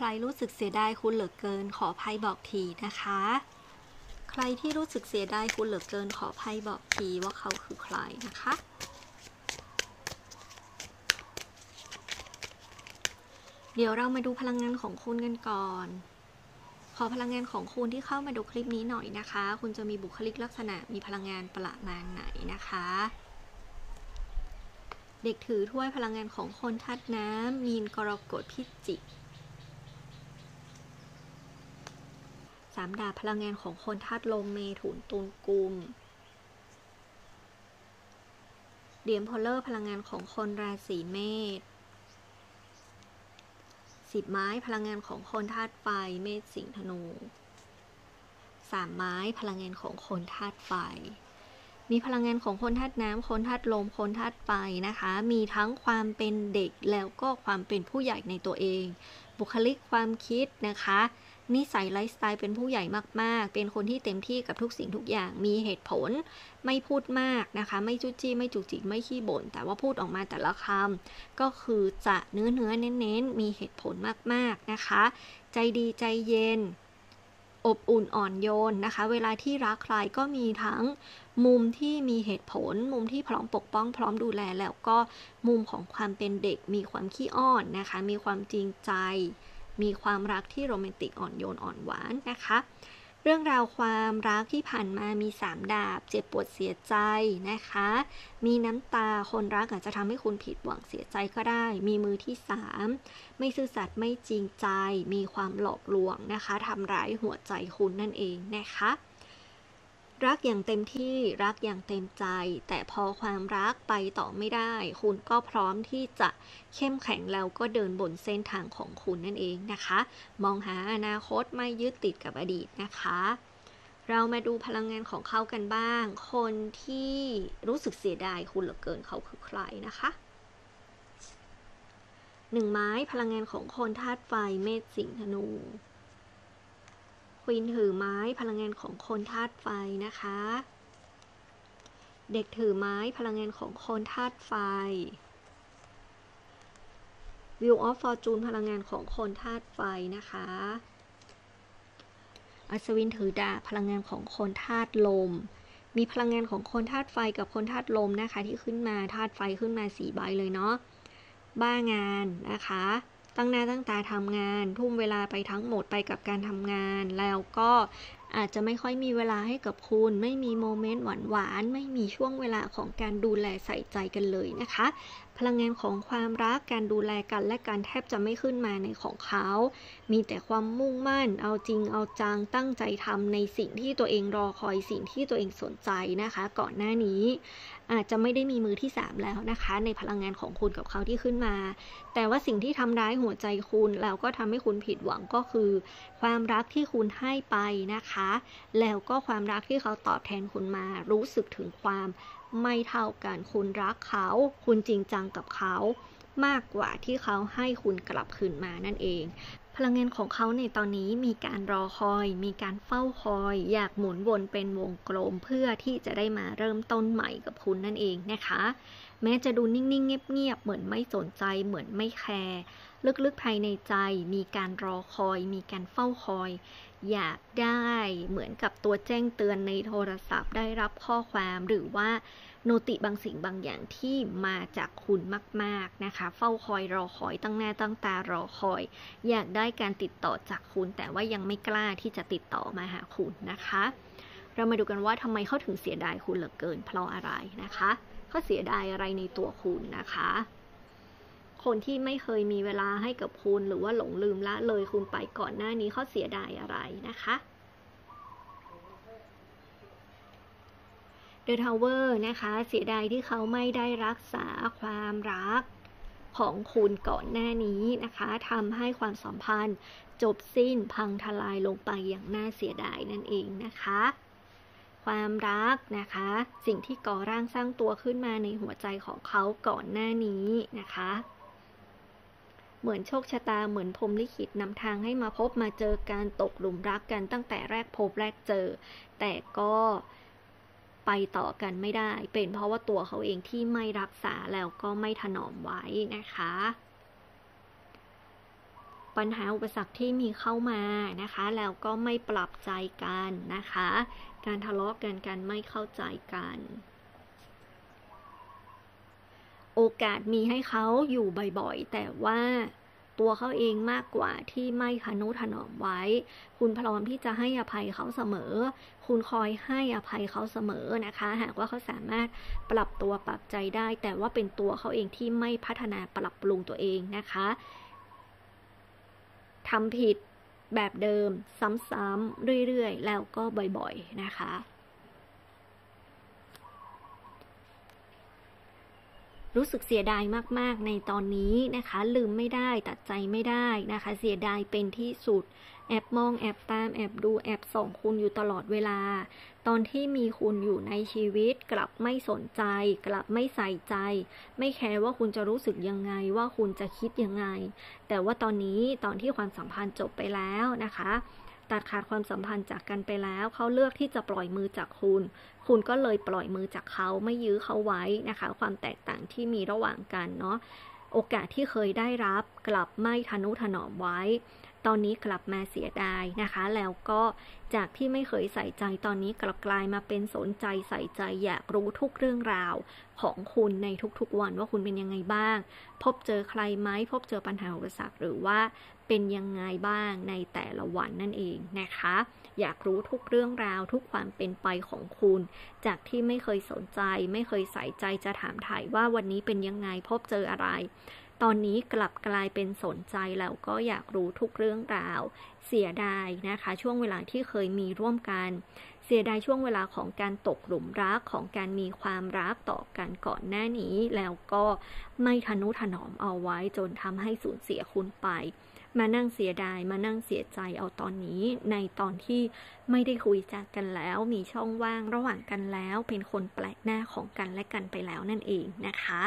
ใครรู้สึกเสียดายคุณเหลือเกิน ขอภัยบอกทีนะคะ ใครที่รู้สึกเสียดายคุณเหลือเกินขออภัยบอกทีว่าเขาคือใครนะคะ เดี๋ยวเรามาดูพลังงานของคุณกันก่อนขอพลังงานของคุณที่เข้ามาดูคลิปนี้หน่อยนะคะ คุณจะมีบุคลิกลักษณะมีพลังงานประมาณไหนนะคะ เด็กถือถ้วยพลังงานของคนทัดน้ำมีนกรกฎพิจิก สามดาบพลังงานของคนธาตุลมเมถุนตุลกุมเดียมพลเลอร์พลังงานของคนราศีเมษสิบไม้พลังงานของคนธาตุไฟเมษสิงห์ธนูสามไม้พลังงานของคนธาตุไฟ มีพลังงานของคนธาตุน้ำคนธาตุลมคนธาตุไฟนะคะ มีทั้งความเป็นเด็กแล้วก็ความเป็นผู้ใหญ่ในตัวเอง บุคลิกความคิดนะคะ นิสัยไลฟ์สไตล์เป็นผู้ใหญ่มาก ๆ เป็นคนที่เต็มที่กับทุกสิ่งทุกอย่าง มีเหตุผล ไม่พูดมากนะคะ ไม่จุจี้ ไม่จุกจิก ไม่ขี้บ่น แต่ว่าพูดออกมาแต่ละคำ ก็คือจะเนื้อเนื้อเน้นๆมีเหตุผลมาก ๆ นะคะ ใจดีใจเย็น อบอุ่นอ่อนโยนนะคะ เวลาที่รักใครก็มีทั้งมุมที่มีเหตุผล มุมที่พร้อมปกป้อง พร้อมดูแล แล้วก็มุมของความเป็นเด็ก มีความขี้อ้อนนะคะ มีความจริงใจ มีความรักที่โรแมนติกอ่อนโยนอ่อนหวานนะคะ เรื่องราวความรักที่ผ่านมามีสามดาบ เจ็บปวดเสียใจนะคะ มีน้ำตาคนรักอาจจะทำให้คุณผิดหวังเสียใจก็ได้ มีมือที่สามไม่ซื่อสัตย์ไม่จริงใจ มีความหลอกลวงนะคะทำร้ายหัวใจคุณนั่นเองนะคะ รักอย่างเต็มที่รักอย่างเต็มใจ แต่พอความรักไปต่อไม่ได้ คุณก็พร้อมที่จะเข้มแข็งแล้วก็เดินบนเส้นทางของคุณนั่นเองนะคะ มองหาอนาคตไม่ยึดติดกับอดีตนะคะ เรามาดูพลังงานของเขากันบ้าง คนที่รู้สึกเสียดายคุณเหลือเกินเขาคือใครนะคะหนึ่งไม้พลังงานของคนธาตุไฟเมษสิงห์ธนูค วีนถือไม้พลังงานของคนธาตุไฟนะคะ เด็กถือไม้พลังงานของคนธาตุไฟวิวออฟฟอร์จูนพลังงานของคนธาตุไฟนะคะ อัศวินถือดาบพลังงานของคนธาตุลม มีพลังงานของคนธาตุไฟกับคนธาตุลมนะคะ ที่ขึ้นมาธาตุไฟขึ้นมาสีใบเลยเนาะ บ้างานนะคะ ตั้งหน้าตั้งตาทำงาน ทุ่มเวลาไปทั้งหมดไปกับการทำงาน แล้วก็อาจจะไม่ค่อยมีเวลาให้กับคุณ ไม่มีโมเมนต์หวานๆ ไม่มีช่วงเวลาของการดูแลใส่ใจกันเลยนะคะ พลังงานของความรักการดูแลกันและการแทบจะไม่ขึ้นมาในของเขา มีแต่ความมุ่งมั่น เอาจริงเอาจังตั้งใจทำในสิ่งที่ตัวเองรอคอยสิ่งที่ตัวเองสนใจนะคะ ก่อนหน้านี้ อาจจะไม่ได้มีมือที่ 3 แล้วนะคะ ในพลังงานของคุณกับเขาที่ขึ้นมา แต่ว่าสิ่งที่ทำร้ายหัวใจคุณแล้วก็ทำให้คุณผิดหวังก็คือ ความรักที่คุณให้ไปนะคะ แล้วก็ความรักที่เขาตอบแทนคุณมา รู้สึกถึงความไม่เท่ากัน คุณรักเขา คุณจริงจังกับเขา มากกว่าที่เขาให้คุณกลับคืนมานั่นเอง พลังงานของเขาในตอนนี้มีการรอคอย มีการเฝ้าคอย อยากหมุนวนเป็นวงกลมเพื่อที่จะได้มาเริ่มต้นใหม่กับคุณนั่นเองนะคะ แม้จะดูนิ่งๆ เงียบๆ เหมือนไม่สนใจ เหมือนไม่แคร์ ลึกๆภายในใจ มีการรอคอย มีการเฝ้าคอย อยากได้เหมือนกับตัวแจ้งเตือนในโทรศัพท์ได้รับข้อความหรือว่าโนติบางสิ่งบางอย่างที่มาจากคุณมากๆนะคะ เฝ้าคอยรอคอยตั้งหน้าตั้งตารอคอย อยากได้การติดต่อจากคุณ แต่ว่ายังไม่กล้าที่จะติดต่อมาหาคุณนะคะ เรามาดูกันว่าทำไมเขาถึงเสียดายคุณเหลือเกินเพราะอะไรนะคะเขาเสียดายอะไรในตัวคุณนะคะ คนที่ไม่เคยมีเวลาให้กับคุณหรือว่าหลงลืมละเลยคุณไปก่อนหน้านี้เขาเสียดายอะไรนะคะเดอะทาวเวอร์นะคะ เสียดายที่เขาไม่ได้รักษาความรักของคุณก่อนหน้านี้นะคะทำให้ความสัมพันธ์จบสิ้นพังทลายลงไปอย่างน่าเสียดายนั่นเองนะคะ ความรักนะคะ สิ่งที่ก่อร่างสร้างตัวขึ้นมาในหัวใจของเขาก่อนหน้านี้นะคะ เหมือนโชคชะตาเหมือนพรมลิขิตนำทางให้มาพบมาเจอการตกหลุมรักกันตั้งแต่แรกพบแรกเจอ แต่ก็ไปต่อกันไม่ได้ เป็นเพราะว่าตัวเขาเองที่ไม่รักษาแล้วก็ไม่ถนอมไว้นะคะ ปัญหาอุปสรรคที่มีเข้ามานะคะ แล้วก็ไม่ปรับใจกันนะคะ การทะเลาะกันการไม่เข้าใจกัน โอกาสมีให้เขาอยู่บ่อยๆ แต่ว่าตัวเขาเองมากกว่าที่ไม่ทนุถนอมไว้ คุณพร้อมที่จะให้อภัยเขาเสมอ คุณคอยให้อภัยเขาเสมอนะคะ หากว่าเขาสามารถปรับตัวปรับใจได้ แต่ว่าเป็นตัวเขาเองที่ไม่พัฒนาปรับปรุงตัวเองนะคะทำผิดแบบเดิมซ้ำๆเรื่อยๆ แล้วก็บ่อยๆนะคะ รู้สึกเสียดายมากๆในตอนนี้นะคะ ลืมไม่ได้ตัดใจไม่ได้นะคะ เสียดายเป็นที่สุด แอบมองแอบตามแอบดูแอบส่องคุณอยู่ตลอดเวลา ตอนที่มีคุณอยู่ในชีวิต กลับไม่สนใจ กลับไม่ใส่ใจ ไม่แคร์ว่าคุณจะรู้สึกยังไงว่าคุณจะคิดยังไง แต่ว่าตอนนี้ตอนที่ความสัมพันธ์จบไปแล้วนะคะ ตัดขาดความสัมพันธ์จากกันไปแล้ว เขาเลือกที่จะปล่อยมือจากคุณ คุณก็เลยปล่อยมือจากเขาไม่ยื้อเขาไว้นะคะ ความแตกต่างที่มีระหว่างกันเนาะโอกาสที่เคยได้รับกลับไม่ทนุถนอมไว้ ตอนนี้กลับมาเสียดายนะคะ แล้วก็จากที่ไม่เคยใส่ใจตอนนี้กลับกลายมาเป็นสนใจใส่ใจอยากรู้ทุกเรื่องราวของคุณในทุกๆวันว่าคุณเป็นยังไงบ้าง พบเจอใครไหมพบเจอปัญหาอุปสรรคหรือว่าเป็นยังไงบ้างในแต่ละวันนั่นเองนะคะ อยากรู้ทุกเรื่องราวทุกความเป็นไปของคุณ จากที่ไม่เคยสนใจ ไม่เคยใส่ใจจะถามถ่ายว่าวันนี้เป็นยังไงพบเจออะไร ตอนนี้กลับกลายเป็นสนใจแล้วก็อยากรู้ทุกเรื่องราว เสียดายนะคะ ช่วงเวลาที่เคยมีร่วมกัน เสียดายช่วงเวลาของการตกหลุมรักของการมีความรักต่อกันก่อนหน้านี้ แล้วก็ไม่ทนุถนอมเอาไว้จนทำให้สูญเสียคุณไป มานั่งเสียดายมานั่งเสียใจเอาตอนนี้ ในตอนที่ไม่ได้คุยจากกันแล้ว มีช่องว่างระหว่างกันแล้ว เป็นคนแปลกหน้าของกันและกันไปแล้วนั่นเองนะคะ